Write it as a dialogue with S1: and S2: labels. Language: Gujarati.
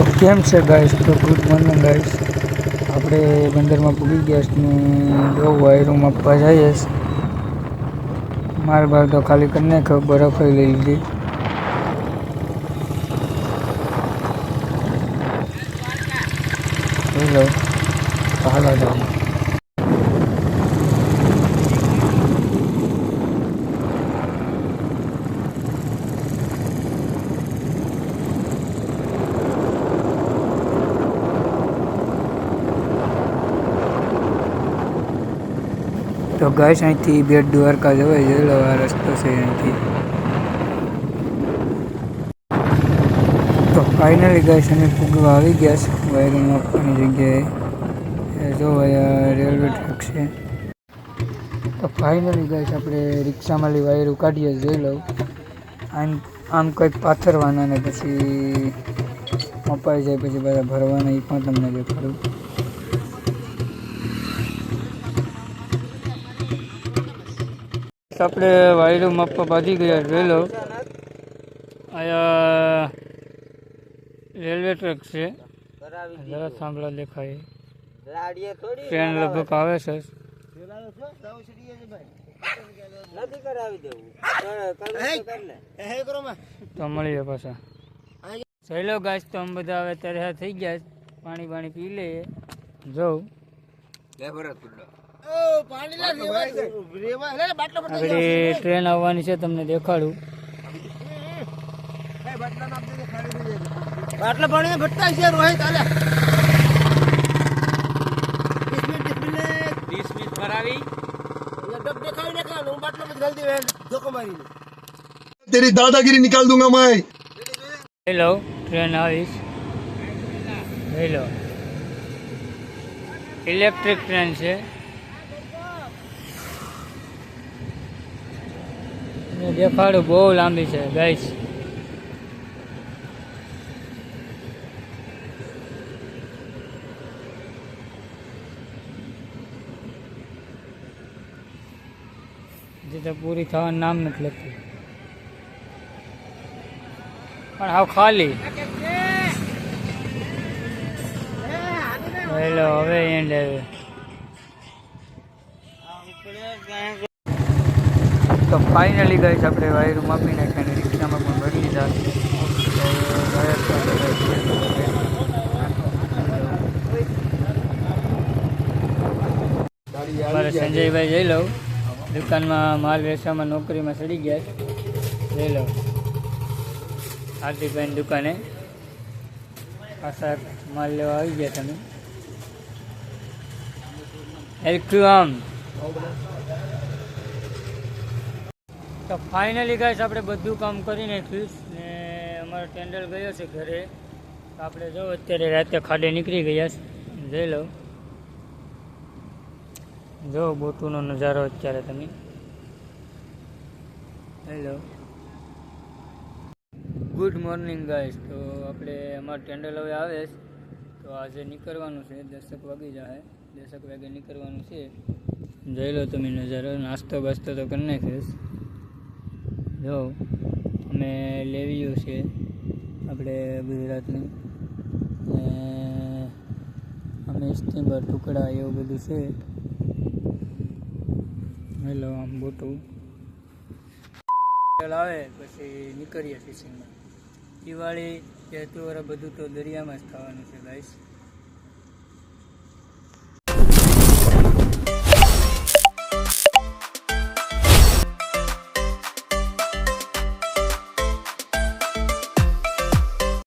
S1: તો કેમ છે ગાઈસ તો ગુડ મોર્નિંગ ગાઈસ આપણે બંદરમાં પૂગી ગયા છે ને જો વાયરું માપવા જઈએ. માર બાર તો ખાલી કરી નાખ્યો બરફ લઈ લીધી. હેલો, હાલો. જાઓ તો ગાઈસ અહીંથી, બેટ દ્વારકા જવાય આ રસ્તો છે અહીંથી. તો ફાઇનલી ગાઈસ અમે પૂગવા આવી ગયા છે વાયરિંગ આપવાની જગ્યાએ. જો રેલવે ટ્રેક છે. તો ફાઇનલી ગાઈસ આપણે રિક્ષામાં લઈ વાયરું કાઢીએ, જોઈ લઉં. આમ આમ કંઈક પાથરવાના ને પછી અપાઈ જાય, પછી બધા ભરવાના એ પણ તમને દેખાડું. આપણે વાયરું માપવા બાંધી ગયા રેલો અહીંયા રેલવે ટ્રેક છે. જરા થાંભલા દેખાય. ટ્રેન લગભગ આવે છે.
S2: નથી કરાવી દેવું.
S1: તો મળીએ પાછા. સહેલો ગાছ તો અમે બધા હવે તરહા થઈ ગયા છે. પાણી પાણી પી લઈએ. જવું આપણે ટ્રેન આવવાની છે તમને દેખાડું.
S2: બાટલા પાણી ભટતા છે રોહિત આલે તેરી દાદાગીરી નિકાલ દુંગા મેં
S1: હેલો ટ્રેન આવીશ. હેલો ઇલેક્ટ્રિક ટ્રેન છે. દેખાડું બહુ લાંબી છે ગાઈશ જે તો પૂરી થવાનું નામ નથી લખતું પણ હાવ ખાલી. હેલો, હવે એન્ડ આવે. તો ફાઇનલી ગઈ આપણે વાયરું માપી નાખ્યા અને રિક્ષામાં પણ ભરી લીધા. અમારે સંજયભાઈ જઈ લઉં. દુકાનમાં માલ વેચવામાં નોકરીમાં ચડી ગયા. જઈ લઉં. હાર્દિકભાઈની દુકાને. પાછા માલ લેવા આવી ગયા તમે. એલક્યુ આમ તો ફાઇનલી ગાઈસ આપણે બધું કામ કરી નાખ્યું ને અમારો ટેન્ડર ગયો છે ઘરે. તો આપણે જો અત્યારે રાતે ખાડે નીકળી ગયા છે. જઈ લો. જો બોટુનો નજારો અત્યારે તમે. હેલો ગુડ મોર્નિંગ ગાઈસ તો આપણે અમારો ટેન્ડર હવે આવે છે. તો આજે નીકળવાનું છે. દસક વાગી જાય દસક વાગે નીકળવાનું છે. જોઈ લો તમે નજારો. નાસ્તો બાસ્તો તો કરી નાખ્યો. જો, અમે લેવીયું છે આપણે ગુજરાતની. અમે સ્ટીમર ટુકડા એવું બધું છે. હેલો, આમ બોટું. આવે, પછી નીકળીએ ફિશિંગમાં દિવાળી તહેતુર બધું તો દરિયામાં જ થવાનું છે ગાઈસ